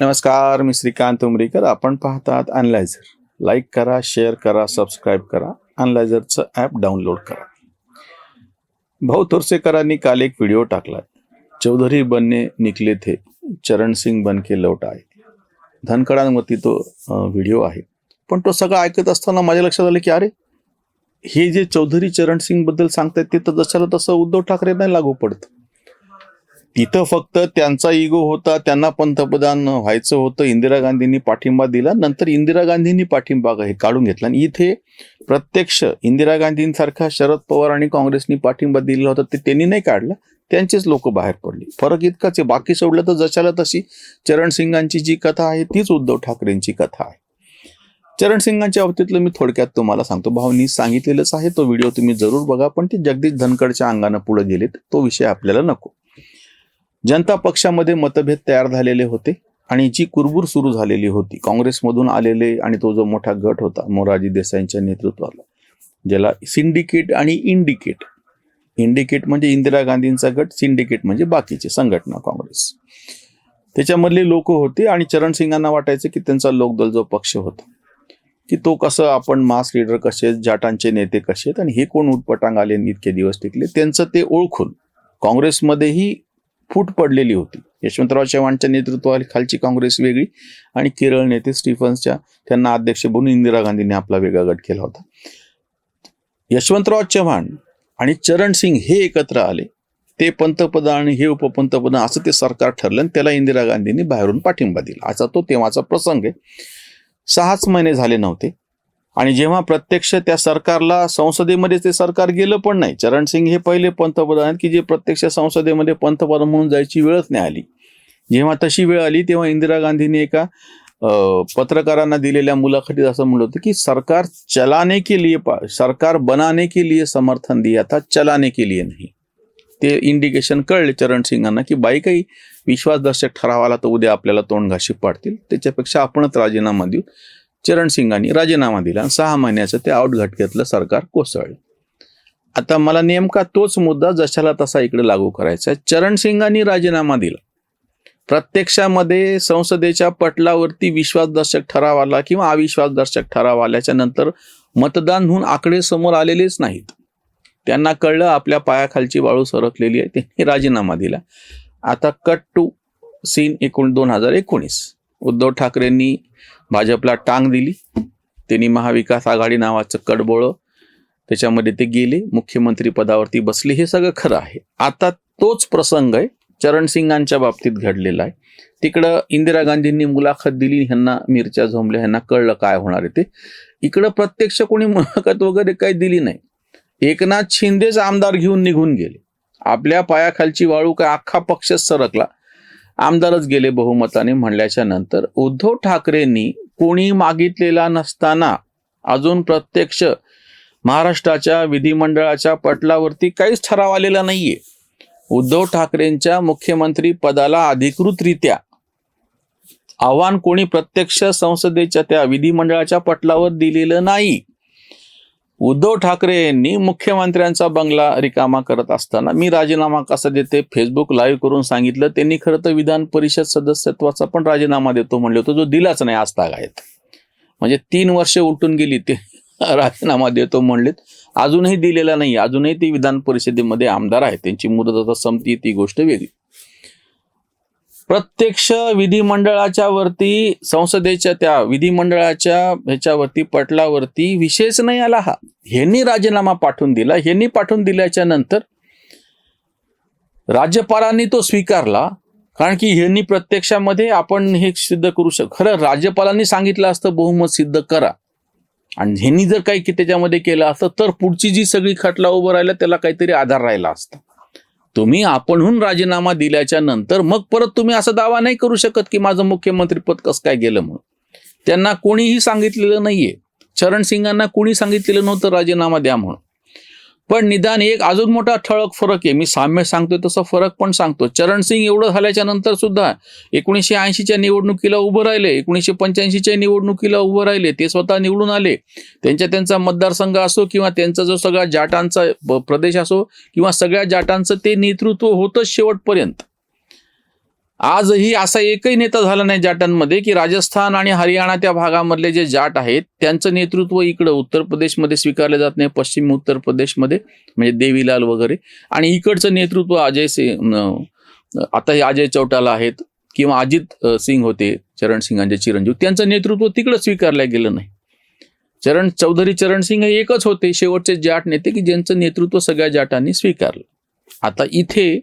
नमस्कार मी श्रीकांत उमरीकर. आपण पाहतात अनलायझर लाईक करा शेअर करा सबस्क्राईब करा. अनलायझरचं ॲप डाउनलोड करा. भाऊ तोरसेकरांनी काल एक व्हिडिओ टाकला चौधरी बनने निकले थे. चरण सिंग बन के लौट आहे धनकडांवरती तो व्हिडिओ आहे. पण तो सगळं ऐकत असताना माझ्या लक्षात आलं की अरे हे जे चौधरी चरण सिंगबद्दल सांगतायत ते तर जशाला तसं उद्धव ठाकरे नाही लागू पडतं. तिथं फक्त त्यांचा इगो होता त्यांना पंतप्रधान व्हायचं होतं इंदिरा गांधींनी पाठिंबा दिला नंतर इंदिरा गांधींनी पाठिंबा हे काढून घेतला. आणि इथे प्रत्यक्ष इंदिरा गांधींसारखा शरद पवार आणि काँग्रेसनी पाठिंबा दिलेला होता ते त्यांनी नाही काढला त्यांचेच लोक बाहेर पडले. फरक इतकाच आहे बाकी सोडलं तर जशाला तशी चरण सिंगांची जी कथा आहे तीच उद्धव ठाकरेंची कथा आहे. चरण सिंगांच्या बाबतीतलं मी थोडक्यात तुम्हाला सांगतो. भाऊनी सांगितलेलंच आहे तो व्हिडिओ तुम्ही जरूर बघा पण ते जगदीश धनकडच्या अंगानं पुढे गेलेत तो विषय आपल्याला नको. जनता पक्षामध्ये मतभेद तयार झालेले होते आणि जी कुरबुर सुरू झालेली होती. काँग्रेसमधून आलेले आणि तो जो मोठा गट होता मोरारजी देसाईंच्या नेतृत्वाला ज्याला सिंडिकेट आणि इंडिकेट इंडिकेट म्हणजे इंदिरा गांधींचा गट सिंडिकेट म्हणजे बाकीचे संघटना काँग्रेस. त्याच्यामधले लोक होते आणि चरण सिंगांना वाटायचं की त्यांचा लोकदल जो पक्ष होता की तो कसं आपण मास लीडर कसे आहेत, जाटांचे नेते कसे आहेत आणि हे कोण उठपटांग आले इतके दिवस टिकले त्यांचं ते ओळखून काँग्रेसमध्येही फूट पडलेली होती. यशवंतराव चव्हाणच्या नेतृत्वाखाली खालची काँग्रेस वेगळी आणि केरळ नेते स्टीफन्सच्या त्यांना अध्यक्ष बनून इंदिरा गांधींनी आपला वेगळा गट केला होता. यशवंतराव चव्हाण आणि चरण सिंग हे एकत्र आले. ते पंतप्रधान आणि हे उपपंतप्रधान असं ते सरकार ठरलं आणि त्याला इंदिरा गांधींनी बाहेरून पाठिंबा दिला. असा तो तेव्हाचा प्रसंग आहे. सहाच महिने झाले नव्हते. आणि जेव्हा प्रत्यक्ष त्या सरकारला संसदेमध्ये ते सरकार गेलं पण नाही चरण सिंग हे पहिले पंतप्रधान आहेत की जे प्रत्यक्ष संसदेमध्ये पंतप्रधान म्हणून जायची वेळच नाही आली. जेव्हा तशी वेळ आली तेव्हा इंदिरा गांधींनी एका पत्रकारांना दिलेल्या मुलाखतीत असं म्हणलं होतं की सरकार चलाने के लिए सरकार बनाने के लिए समर्थन दिया था चलाने के लिए नाही. ते इंडिकेशन कळले चरण सिंगांना की बाई काही विश्वासदर्शक ठरावाला तर उद्या आपल्याला तोंडघाशी पाडतील त्याच्यापेक्षा आपणच राजीनामा देऊ. चरण सिंगांनी राजीनामा दिला. आणि सहा महिन्याचं ते आउट घटकेतलं सरकार कोसळलं. आता मला नेमका तोच मुद्दा जशाला तसा इकडे लागू करायचा आहे चरण सिंगांनी राजीनामा दिला. प्रत्यक्षामध्ये संसदेच्या पटलावरती विश्वासदर्शक ठराव आला किंवा अविश्वासदर्शक ठराव आल्याच्यानंतर मतदान होऊन आकडे समोर आलेलेच नाहीत. त्यांना कळलं आपल्या पायाखालची वाळू सरकलेली आहे त्यांनी राजीनामा दिला. आता कट टू सीन एकोण दोन हजार एकोणीस. उद्धव ठाकरेंनी भाजपला टांग दिली. त्यांनी महाविकास आघाडी नावाचं कडबोळं त्याच्यामध्ये ते गेले. मुख्यमंत्री पदावरती बसले. हे सगळं खरं आहे. आता तोच प्रसंग आहे. चरणसिंगांच्या बाबतीत घडलेला आहे. तिकडं इंदिरा गांधींनी मुलाखत दिली. ह्यांना मिरच्या झोंबल्या. ह्यांना कळलं काय होणार आहे ते. इकडं प्रत्यक्ष कोणी मुलाखत वगैरे काही दिली नाही. एकनाथ शिंदेच आमदार घेऊन निघून गेले. आपल्या पायाखालची वाळू काय अख्खा पक्षच सरकला. आमदारच गेले बहुमताने म्हणल्याच्या नंतर उद्धव ठाकरेंनी कोणी मागितलेला नसताना अजून प्रत्यक्ष महाराष्ट्राच्या विधिमंडळाच्या पटलावरती काहीच ठराव आलेला नाहीये. उद्धव ठाकरेंच्या मुख्यमंत्री पदाला अधिकृतरित्या आव्हान कोणी प्रत्यक्ष संसदेच्या त्या विधिमंडळाच्या पटलावर दिलेलं नाही. उद्धव ठाकरे यांनी मुख्यमंत्र्यांचा बंगला रिकामा करत असताना मी राजीनामा कसा देते? फेसबुक लाईव्ह करून सांगितलं. त्यांनी खरं तर विधान परिषद सदस्यत्वाचा पण राजीनामा देतो म्हणले होतो. जो दिलाच नाही आज तागायत म्हणजे तीन वर्ष उलटून गेली ते राजीनामा देतो म्हणलेत. अजूनही दिलेला नाही. अजूनही ते विधान परिषदेमध्ये आमदार आहेत. त्यांची मुदत आता संपती ती गोष्ट वेगळी. प्रत्यक्ष विधिमंडळाच्या वरती संसदेच्या त्या विधिमंडळाच्या ह्याच्यावरती पटलावरती विशेष नाही आला हा. ह्यांनी राजीनामा पाठवून दिला. ह्यांनी पाठवून दिल्याच्या नंतर राज्यपालांनी तो स्वीकारला कारण की ह्यांनी प्रत्यक्षामध्ये आपण हे सिद्ध करू शक खरं राज्यपालांनी सांगितलं असतं बहुमत सिद्ध करा. आणि ह्यांनी जर काही त्याच्यामध्ये केलं असतं तर पुढची जी सगळी खटला उभं राहिला त्याला काहीतरी आधार राहिला असता. तुम्ही आपणहून राजीनामा दिल्याच्या नंतर मग परत तुम्ही असा दावा नाही करू शकत की माझं मुख्यमंत्रीपद कसं काय गेलं म्हणून. त्यांना कोणीही सांगितलेलं नाहीये. चरण सिंगांना कोणी सांगितलेलं नव्हतं राजीनामा द्या म्हणून. पण निदान एक अजून मोठा ठळक फरक आहे. मी साम्य सांगतोय तसा फरक पण सांगतो. चरण सिंग एवढं झाल्याच्यानंतर सुद्धा एकोणीसशे ऐंशीच्या निवडणुकीला उभं राहिले एकोणीसशे पंच्याऐंशीच्या निवडणुकीला उभं राहिले ते स्वतः निवडून आले. त्यांच्या त्यांचा मतदारसंघ असो किंवा त्यांचा जो सगळा जाटांचा प्रदेश असो किंवा सगळ्या जाटांचं ते नेतृत्व होतं शेवटपर्यंत. आजही असा एकही नेता झाला नाही जाटांमध्ये की राजस्थान आणि हरियाणा त्या भागामधले जे जाट आहेत त्यांचं नेतृत्व इकडं उत्तर प्रदेशमध्ये स्वीकारलं जात नाही पश्चिम उत्तर प्रदेशमध्ये म्हणजे देवीलाल वगैरे. आणि इकडचं नेतृत्व अजय सिंग आता हे अजय चौटाला आहेत किंवा अजित सिंग होते चरण सिंगांचे चिरंजीव. त्यांचं नेतृत्व तिकडं स्वीकारलं गेलं नाही. चरण चौधरी चरण सिंग हे एकच होते शेवटचे जाट नेते की ज्यांचं नेतृत्व सगळ्या जाटांनी स्वीकारलं. आता इथे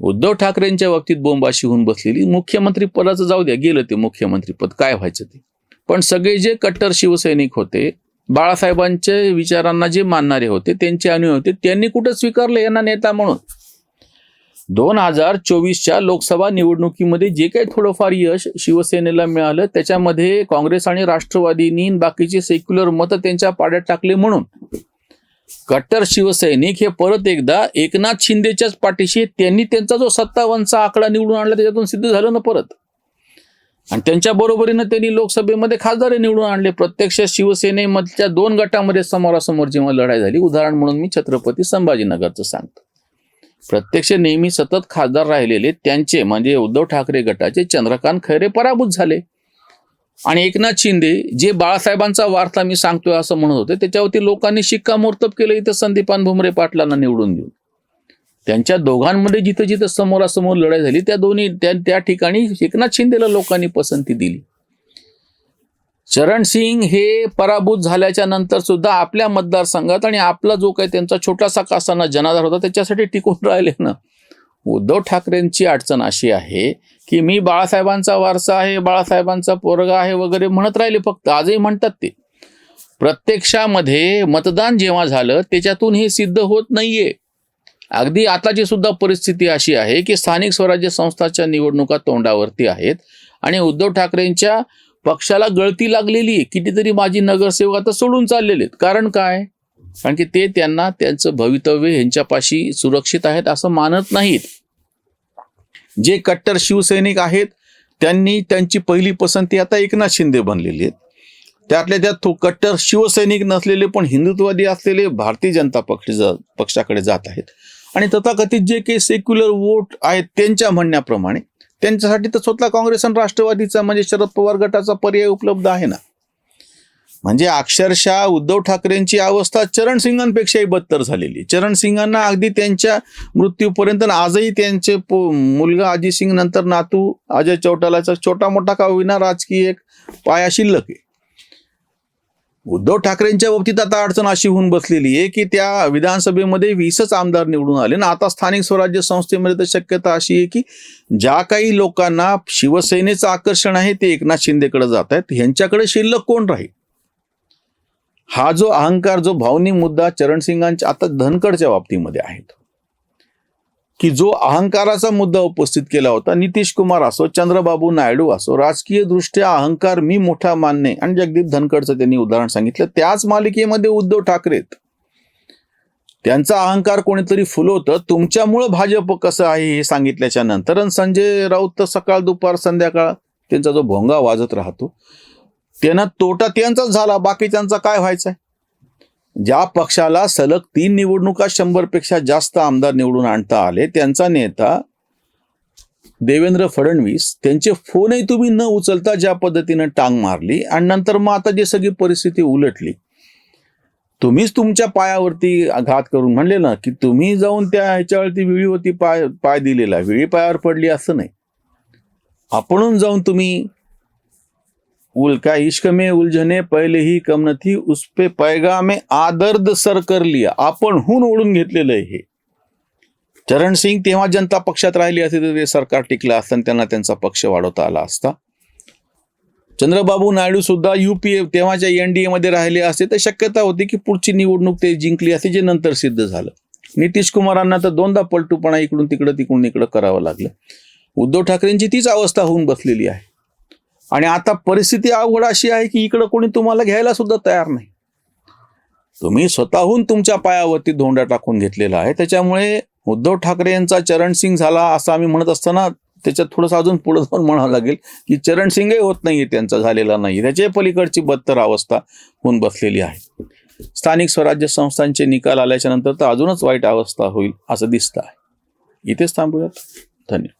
उद्धव ठाकरेंच्या बाबतीत बोंबाशी होऊन बसलेली. मुख्यमंत्री पदाचं जाऊ द्या गेलं ते मुख्यमंत्री पद काय व्हायचं ते? पण सगळे जे कट्टर शिवसैनिक होते बाळासाहेबांच्या विचारांना जे मानणारे होते त्यांचे अनुय होते त्यांनी कुठं स्वीकारले यांना नेता म्हणून? दोन हजार चोवीसच्या लोकसभा निवडणुकीमध्ये जे काही थोडंफार यश शिवसेनेला मिळालं त्याच्यामध्ये काँग्रेस आणि राष्ट्रवादीनी बाकीचे सेक्युलर मतं त्यांच्या पाड्यात टाकले म्हणून. कट्टर शिवसैनिक हे परत एकदा एकनाथ शिंदेच्याच पाठीशी त्यांनी त्यांचा जो सत्तावन्नचा आकडा निवडून आणला त्याच्यातून सिद्ध झालं ना परत. आणि त्यांच्या बरोबरीनं त्यांनी लोकसभेमध्ये खासदार निवडून आणले. प्रत्यक्ष शिवसेनेमधल्या दोन गटामध्ये समोरासमोर जेव्हा लढाई झाली उदाहरण म्हणून मी छत्रपती संभाजीनगरचं सांगतो. प्रत्यक्ष नेहमी सतत खासदार राहिलेले त्यांचे म्हणजे उद्धव ठाकरे गटाचे चंद्रकांत खैरे पराभूत झाले. आणि एकनाथ शिंदे जे बाळासाहेबांचा वार्ता मी सांगतोय असं म्हणत होते त्याच्यावरती लोकांनी शिक्कामोर्तब केलं इथं संदीपान भुमरे पाटलांना निवडून देऊन त्यांच्या दोघांमध्ये जिथं जिथं समोरासमोर लढाई झाली त्या दोन्ही त्या त्या ठिकाणी एकनाथ शिंदेला लोकांनी पसंती दिली. चरण सिंग हे पराभूत झाल्याच्यानंतर सुद्धा आपल्या मतदारसंघात आणि आपला जो काही त्यांचा छोटासा कासाना जनाधार होता त्याच्यासाठी टिकून राहिले ना उद्धव ठाकरेंची अडचण अशी आहे की मी बाळासाहेबांचा वारसा आहे बाळासाहेबांचा पोरगा आहे वगैरे म्हणत राहिले फक्त. आजही म्हणतात ते. प्रत्यक्षामध्ये मतदान जेव्हा झालं त्याच्यातून हे सिद्ध होत नाहीये. अगदी आताची सुद्धा परिस्थिती अशी आहे की स्थानिक स्वराज्य संस्थाच्या निवडणुका तोंडावरती आहेत आणि उद्धव ठाकरेंच्या पक्षाला गळती लागलेली आहे. कितीतरी माजी नगरसेवक आता सोडून चाललेले आहेत. कारण काय? कारण की ते त्यांना त्यांचं भवितव्य ह्यांच्यापाशी सुरक्षित आहेत असं मानत नाहीत. जे कट्टर शिवसैनिक आहेत त्यांनी त्यांची पहिली पसंती आता एकनाथ शिंदे बनलेली आहेत. त्यातल्या त्यात तो कट्टर शिवसैनिक नसलेले पण हिंदुत्ववादी असलेले भारतीय जनता पक्ष पक्षाकडे जात आहेत. आणि तथाकथित जे काही सेक्युलर वोट आहेत त्यांच्या म्हणण्याप्रमाणे त्यांच्यासाठी तर स्वतः काँग्रेस आणि राष्ट्रवादीचा म्हणजे शरद पवार गटाचा पर्याय उपलब्ध आहे ना? म्हणजे अक्षरशः उद्धव ठाकरेंची अवस्था चरण सिंगांपेक्षाही बदतर झालेली. चरण सिंगांना अगदी त्यांच्या मृत्यूपर्यंत आजही त्यांचे मुलगा अजित सिंग नंतर नातू अजय चौटालाचा छोटा मोठा का होईना राजकीय एक पाया शिल्लक आहे. उद्धव ठाकरेंच्या बाबतीत आता अडचण अशी होऊन बसलेली आहे की त्या विधानसभेमध्ये वीसच आमदार निवडून आले ना आता स्थानिक स्वराज्य संस्थेमध्ये तर शक्यता अशी आहे की ज्या काही लोकांना शिवसेनेचं आकर्षण आहे ते एकनाथ शिंदेकडे जात आहेत. ह्यांच्याकडे शिल्लक कोण राहील? हा जो अहंकार जो भावनिक मुद्दा चरणसिंगांच्या आता धनकडच्या बाबतीमध्ये आहेत की जो अहंकाराचा मुद्दा उपस्थित केला होता नितीश कुमार असो चंद्रबाबू नायडू असो राजकीय दृष्ट्या अहंकार मी मोठा मानणे आणि जगदीप धनकडचं त्यांनी उदाहरण सांगितलं त्याच मालिकेमध्ये उद्धव ठाकरेत. त्यांचा अहंकार कोणीतरी फुलवतं तुमच्यामुळं भाजप कसं आहे हे सांगितल्याच्या नंतर आणि संजय राऊत तर सकाळ दुपार संध्याकाळ त्यांचा जो भोंगा वाजत राहतो त्यांना तोटा त्यांचाच झाला बाकीच्यांचा काय व्हायचा ज्या पक्षाला सलग तीन निवडणुका शंभरपेक्षा जास्त आमदार निवडून आणता आले त्यांचा नेता देवेंद्र फडणवीस त्यांचे फोनही तुम्ही न उचलता ज्या पद्धतीनं टांग मारली आणि नंतर मग आता जी सगळी परिस्थिती उलटली तुम्हीच तुमच्या पायावरती आघात करून म्हणले ना की तुम्ही जाऊन त्या ह्याच्यावरती विळीवरती पाय पाय दिलेला विळी पायावर पडली असं नाही. आपण जाऊन तुम्ही उल्का इश्क में उलझने पहले ही कम नथी उस पे पैगामे आदर्द सर कर लिया। आपण हून ओढून घेतलेलं आहे हे. चरण सिंग तेव्हा जनता पक्षात राहिली असते तर ते सरकार टिकलं असतं त्यांना त्यांचा पक्ष वाढवता आला असता. चंद्रबाबू नायडू सुद्धा युपीए तेव्हाच्या एनडीए मध्ये राहिले असते तर शक्यता होती की पुढची निवडणूक ते जिंकली असते जे नंतर सिद्ध झालं. नितीश कुमारांना तर दोनदा पलटूपणा इकडून तिकडं तिकडून इकडं करावं लागलं. उद्धव ठाकरेंची तीच अवस्था होऊन बसलेली आहे. आणि आता परिस्थिती अवघड अशी आहे की इकडं कोणी तुम्हाला घ्यायला सुद्धा तयार नाही. तुम्ही स्वतःहून तुमच्या पायावरती धोंडा टाकून घेतलेला आहे. त्याच्यामुळे उद्धव ठाकरे यांचा चरण सिंग झाला असं आम्ही म्हणत असताना त्याच्यात थोडंसं अजून पुढं जाऊन म्हणावं लागेल की चरण सिंगही होत नाहीये त्यांचा झालेला नाही त्याच्या पलीकडची बदतर अवस्था होऊन बसलेली आहे. स्थानिक स्वराज्य संस्थांचे निकाल आल्याच्यानंतर तर अजूनच वाईट अवस्था होईल असं दिसतं आहे इथेच थांबूयात. धन्यवाद.